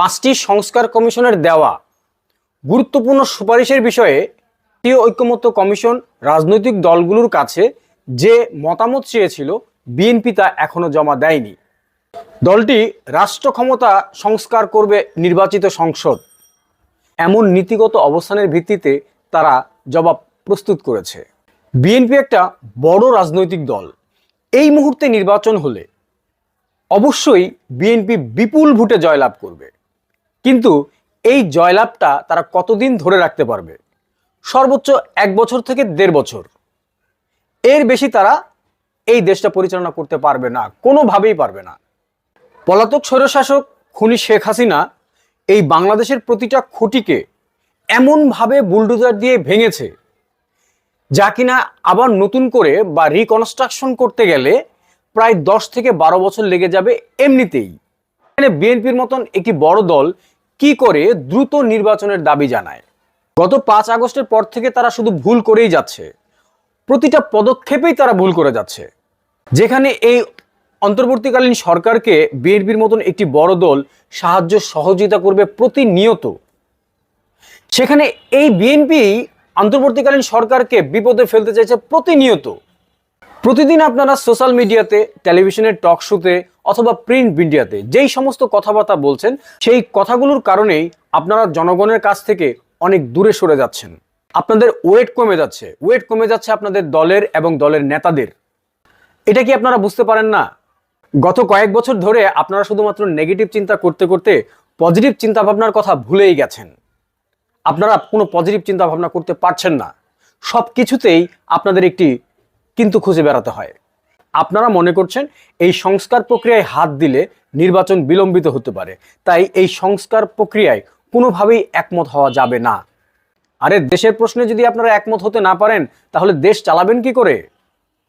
পাঁচটি সংস্কার কমিশনের দেওয়া গুরুত্বপূর্ণ সুপারিশের বিষয়ে জাতীয় ঐক্যমত্য কমিশন রাজনৈতিক দলগুলোর কাছে যে মতামত চেয়েছিল, বিএনপি তা এখনও জমা দেয়নি। দলটি রাষ্ট্র ক্ষমতা সংস্কার করবে নির্বাচিত সংসদ। এমন নীতিগত অবস্থানের ভিত্তিতে তারা জবাব প্রস্তুত করেছে। বিএনপি একটা বড় রাজনৈতিক দল। এই মুহূর্তে নির্বাচন হলে অবশ্যই বিএনপি বিপুল ভোটে জয়লাভ করবে। কিন্তু এই জয়লাভটা তারা কতদিন ধরে রাখতে পারবে? সর্বোচ্চ এক বছর থেকে দেড় বছর। এর বেশি তারা এই দেশটা পরিচালনা করতে পারবে না, কোনোভাবেই পারবে না। পলাতক স্বৈরশাসক খুনি শেখ হাসিনা এই বাংলাদেশের প্রতিটা খুঁটিকে এমনভাবে বুলডোজার দিয়ে ভেঙেছে, যা কিনা আবার নতুন করে বা রিকনস্ট্রাকশন করতে গেলে প্রায় দশ থেকে বারো বছর লেগে যাবে এমনিতেই। এখানে বিএনপির মতন একটি বড় দল কি করে দ্রুত নির্বাচনের দাবি জানায়? গত পাঁচ আগস্টের পর থেকে তারা শুধু ভুল করেই যাচ্ছে। প্রতিটা পদক্ষেপেই তারা ভুল করে যাচ্ছে। যেখানে এই অন্তর্বর্তীকালীন সরকারকে বিএনপির মতন একটি বড় দল সাহায্য সহযোগিতা করবে প্রতিনিয়ত। সেখানে এই বিএনপি অন্তর্বর্তীকালীন সরকারকে বিপদে ফেলতে চাইছে প্রতিনিয়ত। প্রতিদিন আপনারা সোশ্যাল মিডিয়াতে, টেলিভিশনের টক শোতে অথবা প্রিন্ট মিডিয়াতে যেই সমস্ত কথাবার্তা বলছেন, সেই কথাগুলোর কারণেই আপনারা জনগণের কাছ থেকে অনেক দূরে সরে যাচ্ছেন। আপনাদের ওয়েট কমে যাচ্ছে। ওয়েট কমে যাচ্ছে আপনাদের দলের এবং দলের নেতাদের। এটা কি আপনারা বুঝতে পারেন না? গত কয়েক বছর ধরে আপনারা শুধুমাত্র নেগেটিভ চিন্তা করতে করতে পজিটিভ চিন্তা ভাবনার কথা ভুলেই গেছেন। আপনারা কোনো পজিটিভ চিন্তা ভাবনা করতে পারছেন না। সব কিছুতেই আপনাদের একটি কিন্তু খুঁজে বেড়াতে হয়। আপনারা মনে করছেন এই সংস্কার প্রক্রিয়ায় হাত দিলে নির্বাচন বিলম্বিত হতে পারে। তাই এই সংস্কার প্রক্রিয়ায় কোনোভাবেই একমত হওয়া যাবে না। আরে, দেশের প্রশ্নে যদি আপনারা একমত হতে না পারেন, তাহলে দেশ চালাবেন কি করে?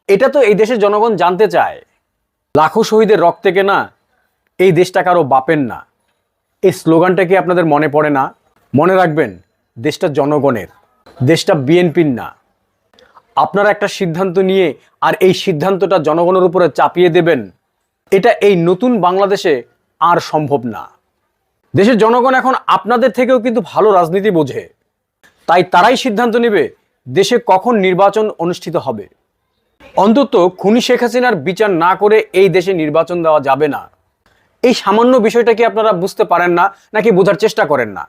এটা তো এই দেশের জনগণ জানতে চায়। লাখো শহীদের রক্তে কেনা, এই দেশটা কারও বাপেন না। এই স্লোগানটা কি আপনাদের মনে পড়ে না? মনে রাখবেন, দেশটা জনগণের, দেশটা বিএনপির না। আপনারা একটা সিদ্ধান্ত নিয়ে আর এই সিদ্ধান্তটা জনগণের উপরে চাপিয়ে দেবেন, এটা এই নতুন বাংলাদেশে আর সম্ভব না। দেশের জনগণ এখন আপনাদের থেকেও কিন্তু ভালো রাজনীতি বোঝে, তাই তারাই সিদ্ধান্ত নেবে দেশে কখন নির্বাচন অনুষ্ঠিত হবে। অন্তত খুনি শেখ হাসিনার বিচার না করে এই দেশে নির্বাচন দেওয়া যাবে না। এই সামান্য বিষয়টা কি আপনারা বুঝতে পারেন না, নাকি বোঝার চেষ্টা করেন না?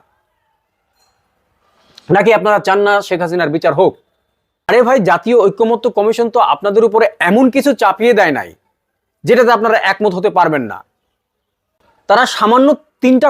নাকি আপনারা চান না শেখ হাসিনার বিচার হোক? আরে ভাই, জাতীয় ঐক্যমত্য কমিশন তো আপনাদের উপরে এমন কিছু চাপিয়ে দেয় নাই, যেটাতে আপনারা একমত হতে পারবেন না। তারা সামান্য তিনটা